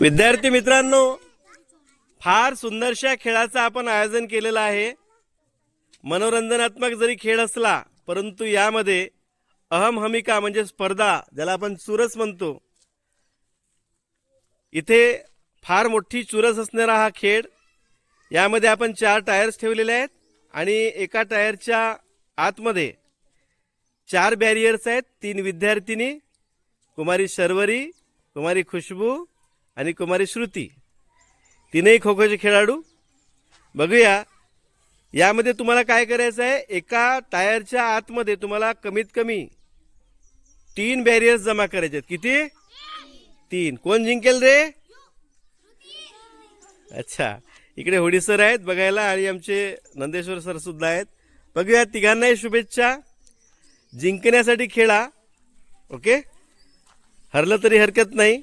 विद्यार्थी मित्रांनो फार सुंदरशा खेळाचं आपण आयोजन केलेलं आहे. मनोरंजनात्मक जरी खेळ असला परंतु यामध्ये अहम हमिका म्हणजे स्पर्धा ज्याला आपण चुरस म्हणतो. इथे फार मोठी चुरस असणारा हा खेळ. यामध्ये आपण चार टायर्स ठेवलेले आहेत आणि एका टायरच्या आतमध्ये चार बॅरियर्स आहेत. तीन विद्यार्थिनी कुमारी शर्वरी कुमारी खुशबू आणि कुमारी श्रुती. तीनही खो खोचे खेळाडू. बघूया यामध्ये तुम्हाला काय करायचं आहे? एका टायरच्या आतमध्ये तुम्हाला कमीत कमी तीन बॅरियर्स जमा करायचे आहेत. किती? तीन. कोण जिंकेल रे? अच्छा. इकडे होडी सर आहेत बघायला आणि आमचे नंदेश्वर सर सुद्धा आहेत. बघूया तिघांनाही शुभेच्छा. जिंकण्यासाठी खेळा. ओके? हरलं तरी हरकत नाही.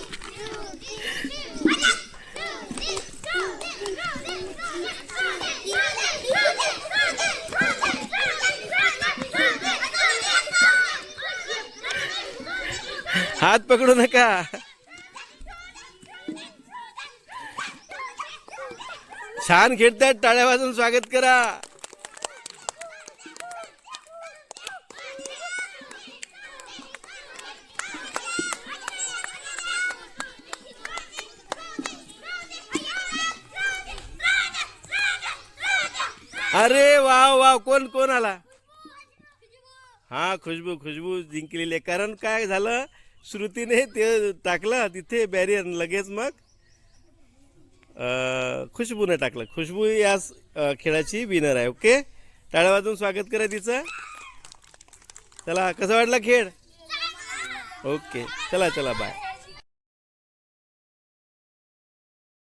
हात पकडू नका. छान खेळतायत टाळ्या वाजून स्वागत करा. अरे वा वा कोण कोण आला? हा खुशबू खुशबू जिंकलेली. कारण काय झालं? श्रुतीने ते टाकलं तिथे बॅरियर लगेच मग खुशबूने टाकलं. खुशबू या खेळाची विनर आहे ओके टाळ्या वाजून स्वागत करा तिचं. चला कसा वाटला खेळ? ओके चला चला बाय